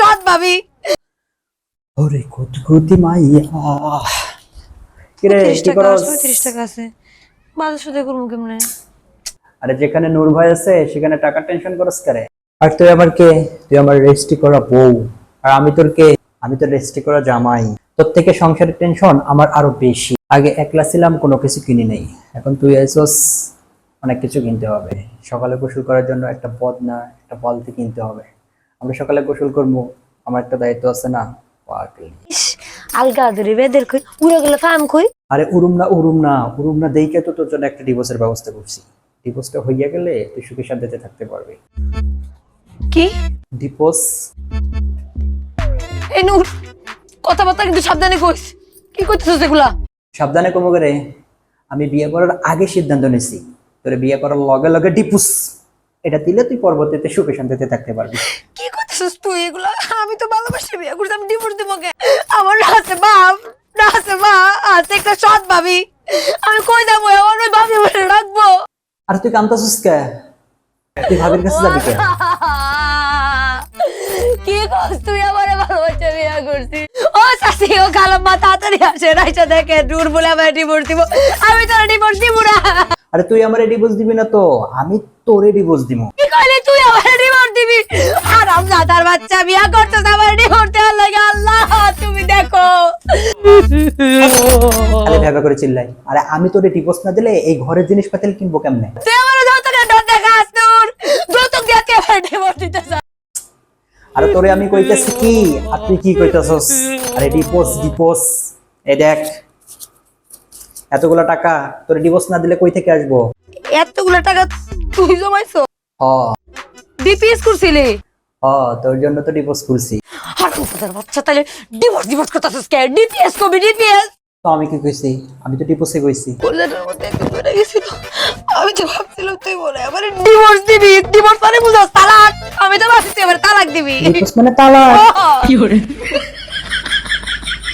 সৎ ভাবি। ওরে মাইয়া। কিরে কি টাকা করস? আছে তিরিশ টাকা আছে। বাজার সাথে করব কেমনে? আরে যেখানে নূর ভাই আছে সেখানে টাকা টেনশন করস করে? আর তুই আমার কে? তুই আমার রেজিস্ট্রি করা বউ। আর আমি তোর কে? আমি তোর রেজিস্ট্রি করা জামাই। তোর থেকে সংসারের টেনশন আমার আরও বেশি। আগে একলা ছিলাম কোনো কিছু কিনি নেই। এখন তুই আইসস অনেক কিছু কিনতে হবে। সকালে গোসল করার জন্য একটা বদনা একটা বলতি কিনতে হবে। আমরা সকালে গোসল করব আমার একটা দায়িত্ব আছে না পাগলি। ইস, আলগা ধরে বেদের কই উড়ে গেলে ফাম কই? আরে উরুম না উরুম না উরুম না দেখে তো তোর জন্য একটা ডিভোর্সের ব্যবস্থা করছি। ডিভোর্সটা হইয়া গেলে তুই সুখে শান্তিতে থাকতে পারবি। কি? ডিভোর্স এই নূর কথাবার্তা কিন্তু সাবধানে কইস। কি করতেছিস এগুলা? সাবধানে কমো করে আমি বিয়ে করার আগে সিদ্ধান্ত নিছি। তোরে বিয়ে করার লগে লগে ডিপুস এটা দিলে তুই পরবর্তীতে সুখে শান্তিতে থাকতে পারবি। তুই এগুলা আমি তো ভালোবাসি বিয়ে করছি আমি ডিভোর্স দিব কে? আমার আছে বাপ না আছে মা আছে একটা সৎ ভাবি। আমি কই যাব? আমার ওই ভাবি বলে রাখব। আর তুই কামতাছিস কে? তুই ভাবির কাছে যাবি কে? কি করছ তুই আমারে ভালোবাসে বিয়ে করছিস? ও শাসি ও কালাম্মা তাড়াতাড়ি আসে রাইসা দেখে দূর বলে আমার ডিভোর্স দিব। আমি তোর ডিভোর্স দিব না। আরে তুই আমার ডিভোর্স দিবি না তো? আমি তোরে ডিভোর্স দিব কি কইলি তুই আমার ডিভোর্স দিবি? আরাম জাদার বাচ্চা বিয়া করতেছ আমার ডিভোর্স দেওয়ার লাগে। আল্লাহ তুমি দেখো। খালি ভেবে করে চিল্লাই। আরে আমি তোরে ডিভোর্স না দিলে এই ঘরের জিনিসপাতি কিনবো কেমনে? তুই আমার যৌতুকের ডর দেখাস তোর যৌতুক দিয়ে তুই আমার ডিভোর্স দিতে আরে তোরে আমি কইতেছি কি? আর তুই কি কইতেছস? আরে ডিভোর্স ডিভোর্স এই দেখ। এতগুলো টাকা তোর ডিভোর্স না দিলে কই থেকে আসব? এতগুলো টাকা তুই জমাইছো? হ। ডিপিএস করছিলি? হ তোর জন্য তো ডিভোর্স করছি। হারাম জাদার বাচ্চা তাহলে ডিভোর্স ডিভোর্স করতেছিস কে? ডিপিএস কবি ডিপিএস তো আমি কি কইছি? আমি তো ডিভোর্সে কইছি। কলেজের মধ্যে একটু গেছিল আমি তো ভাবছিলাম তুই বলে আমার ডিভোর্স দিবি ডিভোর্স মানে বুঝাস তালাক। আমি তো ভাবছি তুই এবার তালাক দিবি। ডিভোর্স মানে তালাক। কি